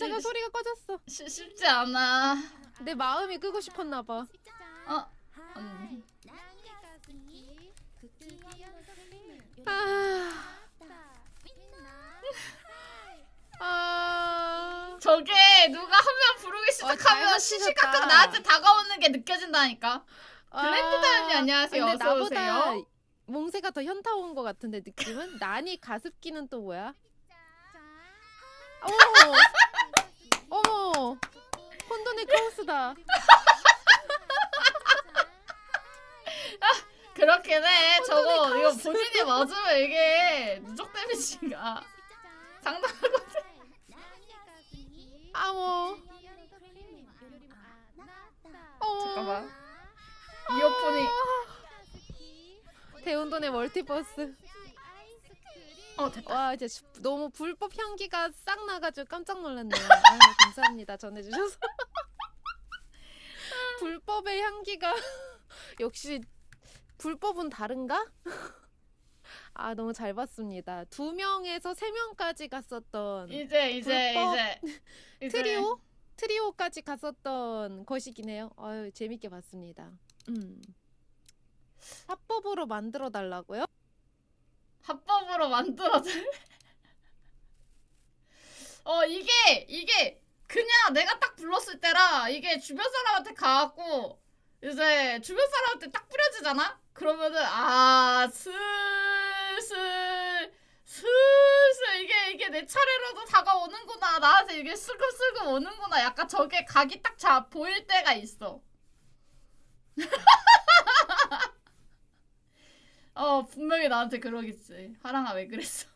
잠깐 소리가 꺼졌어. 쉬, 쉽지 않아. 내 마음이 끄고 싶었나 봐. 어 언니. 아. 아. 저게 누가 한 명 부르기 잘 시작하면 맞추셨다. 시시각각 나한테 다가오는 게 느껴진다니까. 블렌디드 언니 안녕하세요. 근데 어서 나보다 오세요. 몽세가 더 현타 온 것 같은데 느낌은? 난이 가습기는 또 뭐야? 어머 어머 혼돈의 크로스다 그렇긴 해. 저거 혼돈의 이거. 본인이 맞으면 이게 누적 데미지가 상당하거든. 아모 어머 잠깐만. 이어폰이 대혼돈의 멀티버스 어 됐다. 와 이제 주- 너무 불법 향기가 싹 나가지고 깜짝 놀랐네요 아유 감사합니다 전해주셔서 불법의 향기가 역시 불법은 다른가? 아 너무 잘 봤습니다 두 명에서 세 명까지 갔었던 이제 이제 불법 이제 트리오 트리오까지 갔었던 것이긴 해요. 아유 재밌게 봤습니다. 음. 합법으로 만들어 달라고요? 합법으로 만들어져. 어 이게 이게 그냥 내가 딱 불렀을 때라 이게 주변 사람한테 가갖고 이제 주변 사람한테 딱 뿌려지잖아. 그러면은 아 슬슬 슬슬 이게 이게 내 차례로도 다가오는구나 나한테 이게 슬금슬금 오는구나 약간 저게 각이 딱 자 보일 때가 있어. 어 분명히 나한테 그러겠지. 하랑아 왜 그랬어?